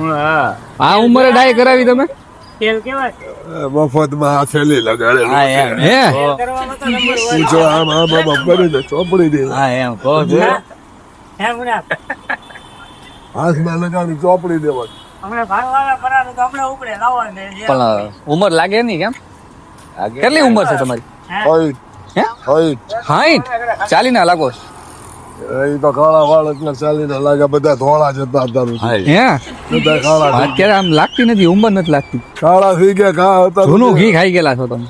હા. આ ઉંમરે ડાય કરાવી તમે? મફતમાં આ થેલી લગાડેલી હા પૂછો આમ આમ આમ કરી દે ચોપડી દે હા એમ. કહો હાથમાં લગાડી ચોપડી દેવાની. ઉંમર લાગે નહીં કેમ? કેટલી ઉંમર છે તમારી? હોય હે? હોય હાઈટ? ચાલી ના લાગો એ તો કાળા વાળ એટલે ચાલીને લાગે બધા ધોળા જતા હતા હે બધા કાળા અત્યારે આમ લાગતી નથી ઉંમર નથી લાગતી. કાળા થઈ ગયા કા હતા જૂનું ઘી ખાઈ ગયેલા છો તમે.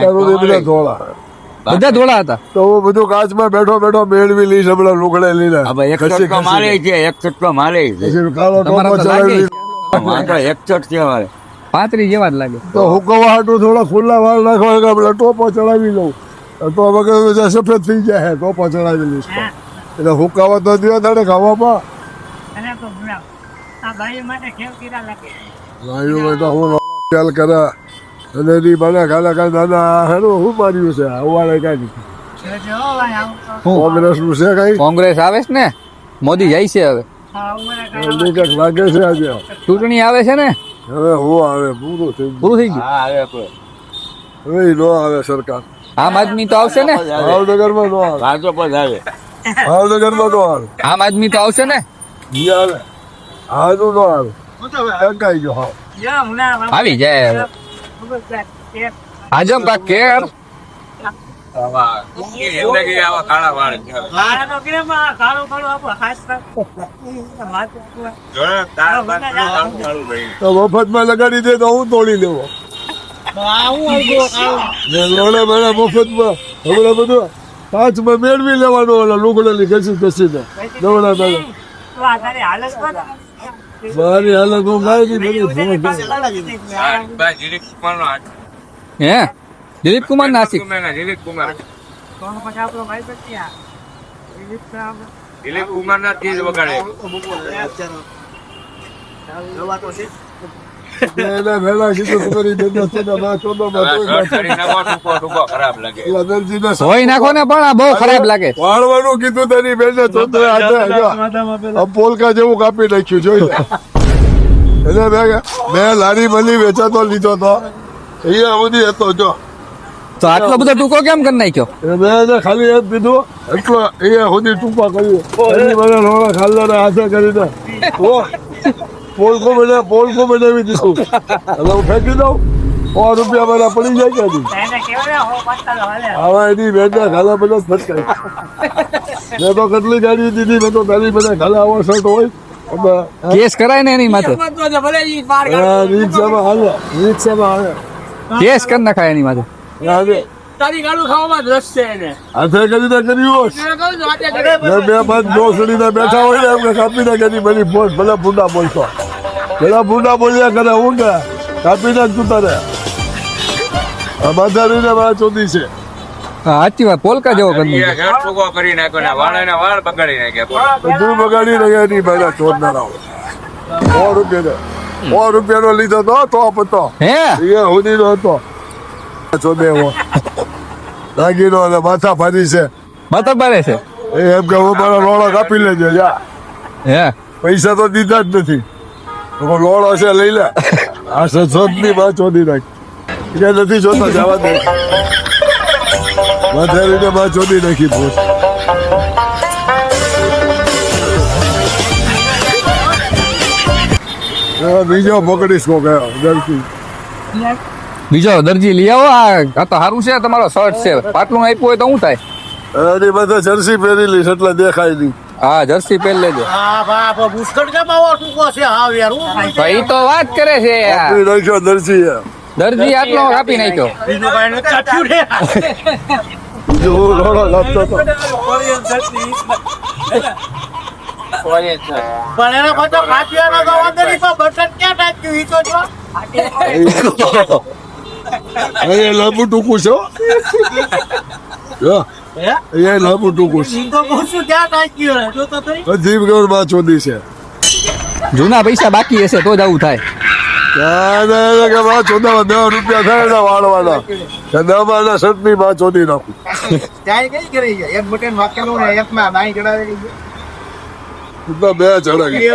તારું બધા ધોળા. બધા ધોળા હતા? તો હું બધું કાચમાં બેઠો બેઠો મેળવી લઈશ હમણાં લુગડે લઈને હવે એક ચટકો મારે છે એક ચટકો મારે છે. કાળો ટોપો ચડાવી એક ચટ છે મારે પાંત્રીસ જેવા જ લાગે. તો હુકવા હાટું થોડા ખુલ્લા વાળ નાખવા કે ટોપો ચડાવી લઉં. તો વગર બધા સફેદ થઈ જાય તો પછડાવી લઈશ એટલે હુકાવા તો દિવા દાડે ખાવામાં મુના માટે હું ખ્યાલ કરે. અને એની ખાલે ખાલે દાદા હેનું શું માર્યું છે અવાડે કાંઈ કોંગ્રેસનું છે કઈ? કોંગ્રેસ આવે છે ને? મોદી જાય છે હવે. લાગે છે આજે. ચૂંટણી આવે છે ને? હવે હું આવે પૂરું થઈ ગયું. પૂરું થઈ ગયું? હવે ન આવે સરકાર. આમ આદમી તો આવશે ને? ભાવનગરમાં નો તો ભાજપ જ આવે ભાવનગરમાં નો આવે આમ આદમી તો આવશે ને? ઈ આવે આનું નો આવે ટંકાઈ ગયો હા આવી જાય હવે. આજમ કા તો કેમ આ કાળું કાળું આપો ખાસ માથું જોડે તારા બાદ કાળું કાળું ભાઈ. તો મફતમાં લગાડી દે તો હું તોડી લેવો. લોડે મને મફતમાં હમણાં બધું કાચમાં મેળવી લેવાનું ઓલા લુગડેલી ઘસી ઘસીને. દવડા દવડા તો આ તારી હાલત કોણ? મારી હાલત હું દિલીપ હે? દિલીપ કુમાર નાસિક? દિલીપ કુમાર. દિલીપ તો આપણો- કુમારના તેજ વગાડે. એને વહેલા કીધું તમારી બેટા છે ને માં ટૂંકો ટૂંકો ખરાબ લાગે. પેલા દરજીને સોઈ નાખો ને પણ આ બહુ ખરાબ લાગે. વાળવાનું કીધું તારી બેન ને હાથે જો. આ પોલકા જેવું કાપી નાખ્યું જોઈ લે. એટલે મેં મેં લારી બલી વેચાતો લીધો તો. અહીંયા સુધી હતો જો. તો આટલો બધો ટૂંકો કેમ કરી નાખ્યો? મેં ખાલી એમ કીધું એટલો અહીંયા સુધી ટૂંકા કર્યું. એની મને લોડા ખાલ્લાના હાથે કરીને ઓ પોલકો બના પોલકો બનાવી દીધું હવે હું ફેંકી દઉં સો રૂપિયા મારા પડી જાય કે નહીં? એને બેનના ખાલા બધા ફટકાય મેં તો કેટલી ગાડી દીધી મેં તો તારી બધા ખાલા આવા શર્ટ હોય કેસ કરાય ને એની માથે? રિક્ષામાં હાલે રિક્ષામાં હાલે. કેસ કરી નખાય એની માથે. તારી ગાડું ખાવામાં રસ છે એને. હાથે બે પાંચ બેઠા હોય ને એમને કાપી ના કરી બધી ભલે ભૂંડા બોલતો ભલે ભૂંડા બોલ્યા કરે હું કે કાપી નાખ તું તારે. આ માધારીને મારા ચોદી છે. હા સાચી વાત પોલકા જેવો કરી કરી નાખ્યો ને વાળાના વાળ બગાડી નાખ્યા બધું બગાડી રહ્યા નહીં ભાઈ ચોર ના સો રૂપિયા સો રૂપિયાનો લીધો તો તો પતો હે? એ હુદીનો હતો. ચોદે એવો દાગીનો અને માથા ફારી છે. બતબારે છે? એ એમ કે હું મારા લોડા કાપી લેજો જા. હે? પૈસા તો દીધા જ નથી. લોડો છે લઈ લે. આ સસોદની માં ચોદી નાખ. કે નથી જોતા જવા દે. વધારીને માં ચોદી નાખી ભૂત. બીજો પકડીશ કો ગયો દર્શી બીજો દરજી લઈ આવો આ આ તો સારું છે તમારો શર્ટ છે. પાટલું આપ્યું હોય તો શું થાય? અરે બધા જર્સી પહેરી લઈશ એટલે દેખાય નહીં. હા જર્સી પહેરી લેજો. હા બાપ પુષ્કળ કેમ આવો? ટૂંકો છે? હા યાર હું તો તો વાત કરે છે. યાર. આપી નાખ્યો દરજી આટલો કાપી નાખ્યો. બીજું કાંઈ કાપ્યું પણ એનો બધો કાપ્યાનો તો વાંધો નહીં પણ બટન ક્યાં ટાંક્યું? ઈ તો જો. અહીંયા લાંબુ ટૂંકું છો જો. હે? અહીંયા લાંબુ ટૂંકું છે ઈ તો કહું ક્યાં ટાંક્યું જો તો થઈ બધી ગૌરમાં ચોદી છે. જૂના પૈસા બાકી હશે તો જ આવું થાય. માં ને ને બે ચડાવી.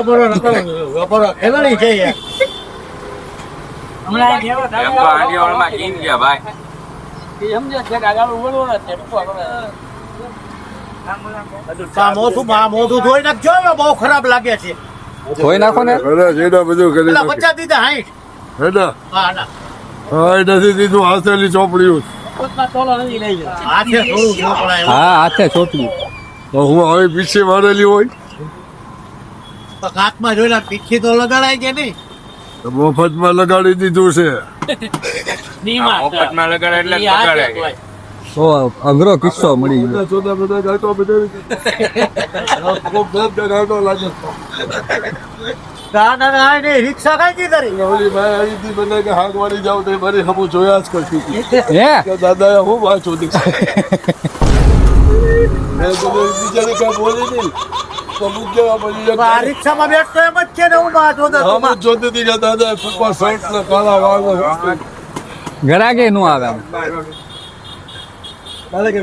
છે મોઢું મોઢું ધોઈ નાખજો બહુ ખરાબ લાગે છે. ધોઈ નાખો ને. બધું કરી પચાસ દીધા હાઈટ. હેડા. હા ના. હા એ નથી દીધું હાથેલી ચોપડીયું હાથે થોડું ઢોકળાય હા હાથે ચોટલી તો હું હવે પીછે મારેલી હોય. હાથમાં જોઈને પીછી તો લગાડાય કે નહીં? મફતમાં લગાડી દીધું છે. મફતમાં લગાડે એટલે જ બગાડે અઘરો કિસ્સો મળી ગયો. ચોદા બધા ગાતો બધા ખૂબ દર્દ ગાતો લાગે. ના ના ના રિક્ષા કઈ કરી? ઓલી ભાઈ આવી હતી મને કે હાથ વાળી જાવ તો મારી હમું જોયા જ કરતી હે? કે દાદાએ હું વાંચું હતી મેં તો બિચારી બોલી નહીં. પછી આ રિક્ષામાં બેઠતો એમ જ છે ને હું માં જોતો હતો. હમ જ જોતી હતી કે દાદા પપ્પા શર્ટ ને કાળા વાળ ઘરાકે નું આવે આમ? કે